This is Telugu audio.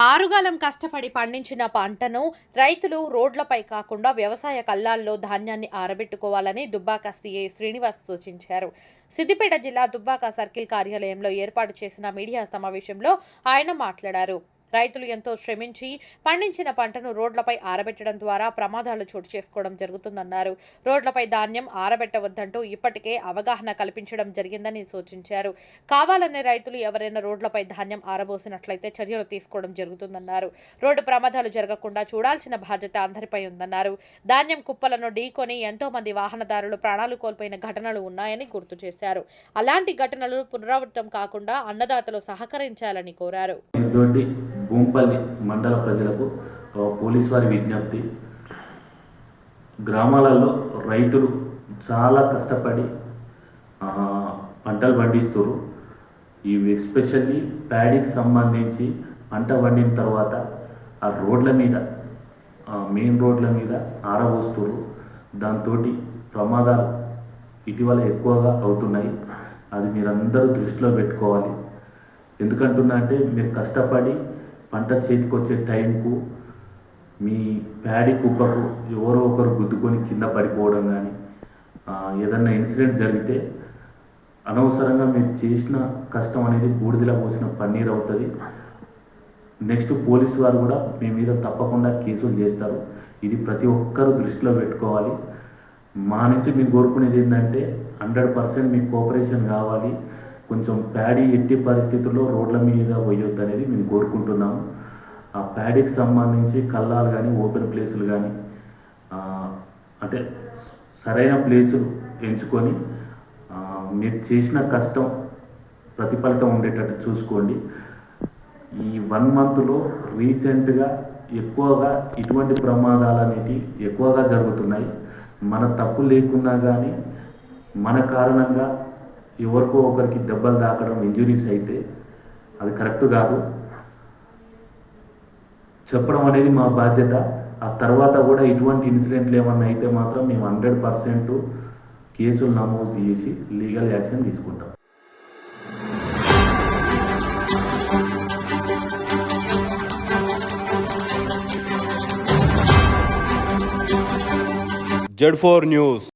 ఆరుగాలం కష్టపడి పండించిన పంటను రైతులు రోడ్లపై కాకుండా వ్యవసాయ కల్లాల్లో ధాన్యాన్ని ఆరబెట్టుకోవాలని దుబ్బాక సీఏ శ్రీనివాస్ సూచించారు. సిద్దిపేట జిల్లా దుబ్బాక సర్కిల్ కార్యాలయంలో ఏర్పాటు చేసిన మీడియా సమావేశంలో ఆయన మాట్లాడారు. రైతులు ఎంతో శ్రమించి పండించిన పంటను రోడ్లపై ఆరబెట్టడం ద్వారా ప్రమాదాలు చోటు చేసుకోవడం జరుగుతుందన్నారు. రోడ్లపై ధాన్యం ఆరబెట్టవద్దంటూ ఇప్పటికే అవగాహన కల్పించడం జరిగిందని సూచించారు. కావాలనే రైతులు ఎవరైనా రోడ్లపై ధాన్యం ఆరబోసినట్లయితే చర్యలు తీసుకోవడం జరుగుతుందన్నారు. రోడ్డు ప్రమాదాలు జరగకుండా చూడాల్సిన బాధ్యత అందరిపై ఉందన్నారు. ధాన్యం కుప్పలను ఢీకొని ఎంతో మంది వాహనదారులు ప్రాణాలు కోల్పోయిన ఘటనలు ఉన్నాయని గుర్తు చేశారు. అలాంటి ఘటనలు పునరావృతం కాకుండా అన్నదాతలు సహకరించాలని కోరారు. భూంపల్లి మండల ప్రజలకు పోలీస్ వారి విజ్ఞప్తి. గ్రామాలలో రైతులు చాలా కష్టపడి పంటలు పండిస్తారు. ఇవి ఎస్పెషల్లీ ప్యాడీకి సంబంధించి పంట పండిన తర్వాత ఆ రోడ్ల మీద మెయిన్ రోడ్ల మీద ఆరబోస్తారు. దాంతో ప్రమాదాలు ఇటీవల ఎక్కువగా అవుతున్నాయి. అది మీరందరూ దృష్టిలో పెట్టుకోవాలి. ఎందుకంటున్నా అంటే మీరు కష్టపడి పంట చేతికి వచ్చే టైంకు మీ ప్యాడీ కుప్పకు ఎవరో ఒకరు గుద్దుకొని కింద పడిపోవడం కానీ ఏదన్నా ఇన్సిడెంట్ జరిగితే అనవసరంగా మీరు చేసిన కష్టం అనేది బూడిదలా పోసిన పన్నీర్ అవుతుంది. నెక్స్ట్ పోలీసు వారు కూడా మీ మీద తప్పకుండా కేసులు చేస్తారు. ఇది ప్రతి ఒక్కరూ దృష్టిలో పెట్టుకోవాలి. మా నుంచి మీరు కోరుకునేది ఏంటంటే హండ్రెడ్ పర్సెంట్ మీకు కోఆపరేషన్ కావాలి. కొంచెం ప్యాడీ ఎట్టి పరిస్థితుల్లో రోడ్ల మీద పోయొద్దు అనేది మేము కోరుకుంటున్నాము. ఆ ప్యాడీకి సంబంధించి కల్లాలు కానీ ఓపెన్ ప్లేసులు కానీ అంటే సరైన ప్లేసులు ఎంచుకొని మీరు చేసిన కష్టం ప్రతిఫలితం ఉండేటట్టు చూసుకోండి. ఈ వన్ మంత్లో రీసెంట్గా ఎక్కువగా ఇటువంటి ప్రమాదాలు అనేవి ఎక్కువగా జరుగుతున్నాయి. మన తప్పు లేకున్నా కానీ మన కారణంగా ఎవరికో ఒకరికి దెబ్బలు తాకడం ఇంజురీస్ అయితే అది కరెక్ట్ కాదు. చెప్పడం అనేది మా బాధ్యత. ఆ తర్వాత కూడా ఇటువంటి ఇన్సిడెంట్లు ఏమన్నా అయితే మాత్రం మేము హండ్రెడ్ పర్సెంట్ కేసులు నమోదు చేసి లీగల్ యాక్షన్ తీసుకుంటాం. Z four news.